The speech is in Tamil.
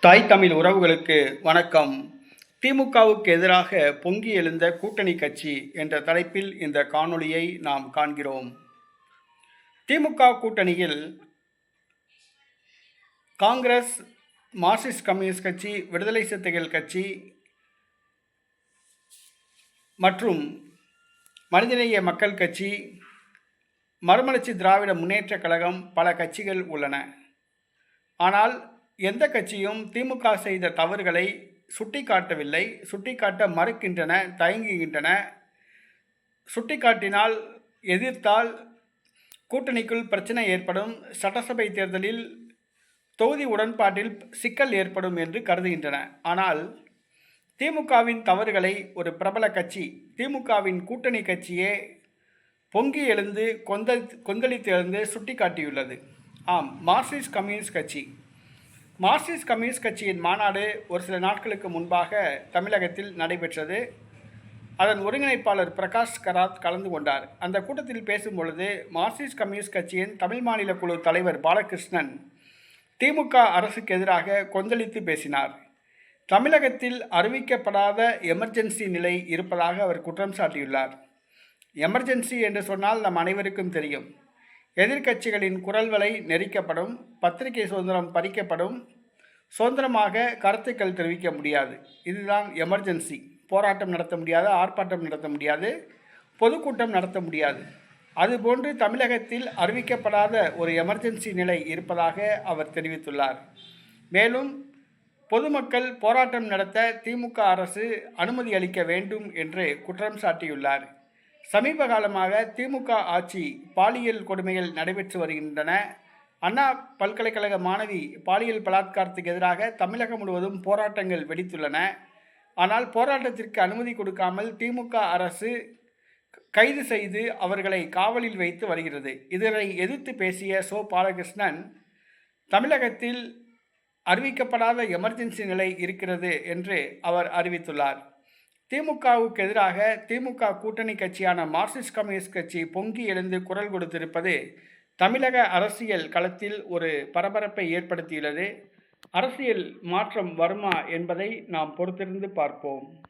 தாய் தமிழ் உறவுகளுக்கு வணக்கம். திமுகவுக்கு எதிராக பொங்கி எழுந்த கூட்டணி கட்சி என்ற தலைப்பில் இந்த காணொளியை நாம் காண்கிறோம். திமுக கூட்டணியில் காங்கிரஸ் மார்க்சிஸ்ட் கம்யூனிஸ்ட் கட்சி விடுதலை சிறுத்தைகள் கட்சி மற்றும் மனிதநேய மக்கள் கட்சி மறுமலர்ச்சி திராவிட முன்னேற்றக் கழகம் பல கட்சிகள் உள்ளன. ஆனால் எந்த கட்சியும் திமுக செய்த தவறுகளை சுட்டிக்காட்டவில்லை. சுட்டிக்காட்ட மறுக்கின்றன தயங்குகின்றன. சுட்டிக்காட்டினால் எதிர்த்தால் கூட்டணிக்குள் பிரச்சனை ஏற்படும். சட்டசபை தேர்தலில் தொகுதி உடன்பாட்டில் சிக்கல் ஏற்படும் என்று கருதுகின்றன. ஆனால் திமுகவின் தவறுகளை ஒரு பிரபல கட்சி திமுகவின் கூட்டணி கட்சியே பொங்கி எழுந்து கொந்த கொந்தளித்து எழுந்து சுட்டிக்காட்டியுள்ளது. ஆம் மார்க்சிஸ்ட் கம்யூனிஸ்ட் கட்சி. மார்க்சிஸ்ட் கம்யூனிஸ்ட் கட்சியின் மாநாடு ஒரு சில நாட்களுக்கு முன்பாக தமிழகத்தில் நடைபெற்றது. அதன் ஒருங்கிணைப்பாளர் பிரகாஷ் கராத் கலந்து கொண்டார். அந்த கூட்டத்தில் பேசும்பொழுது மார்க்சிஸ்ட் கம்யூனிஸ்ட் கட்சியின் தமிழ் மாநில குழு தலைவர் பாலகிருஷ்ணன் திமுக அரசுக்கு எதிராக கொந்தளித்து பேசினார். தமிழகத்தில் அறிவிக்கப்படாத எமர்ஜென்சி நிலை இருப்பதாக அவர் குற்றம் சாட்டியுள்ளார். எமர்ஜென்சி என்று சொன்னால் நம் அனைவருக்கும் தெரியும். எதிர்க்கட்சிகளின் குரல்களை நெரிக்கப்படும் பத்திரிகை சுதந்திரம் பறிக்கப்படும் சுதந்திரமாக கருத்துக்கள் தெரிவிக்க முடியாது. இதுதான் எமர்ஜென்சி போராட்டம் நடத்த முடியாது ஆர்ப்பாட்டம் நடத்த முடியாது பொதுக்கூட்டம் நடத்த முடியாது. அதுபோன்று தமிழகத்தில் அறிவிக்கப்படாத ஒரு எமர்ஜென்சி நிலை இருப்பதாக அவர் தெரிவித்துள்ளார். மேலும் பொதுமக்கள் போராட்டம் நடத்த திமுக அரசு அனுமதி அளிக்க வேண்டும் என்று குற்றம் சாட்டியுள்ளார். சமீப காலமாக திமுக ஆட்சி பாலியல் கொடுமைகள் நடைபெற்று வருகின்றன. அண்ணா பல்கலைக்கழக மாணவி பாலியல் பலாத்காரத்துக்கு எதிராக தமிழகம் முழுவதும் போராட்டங்கள் வெடித்துள்ளன. ஆனால் போராட்டத்திற்கு அனுமதி கொடுக்காமல் திமுக அரசு கைது செய்து அவர்களை காவலில் வைத்து வருகிறது. இதனை எதிர்த்து பேசிய சோ பாலகிருஷ்ணன் தமிழகத்தில் அறிவிக்கப்படாத எமர்ஜென்சி நிலை இருக்கிறது என்று அவர் அறிவித்துள்ளார். திமுகவுக்கு எதிராக திமுக கூட்டணி கட்சியான மார்க்சிஸ்ட் கம்யூனிஸ்ட் கட்சி பொங்கி எழுந்து குரல் கொடுத்திருப்பது தமிழக அரசியல் களத்தில் ஒரு பரபரப்பை ஏற்படுத்தியுள்ளது. அரசியல் மாற்றம் வருமா என்பதை நாம் பொறுத்திருந்து பார்ப்போம்.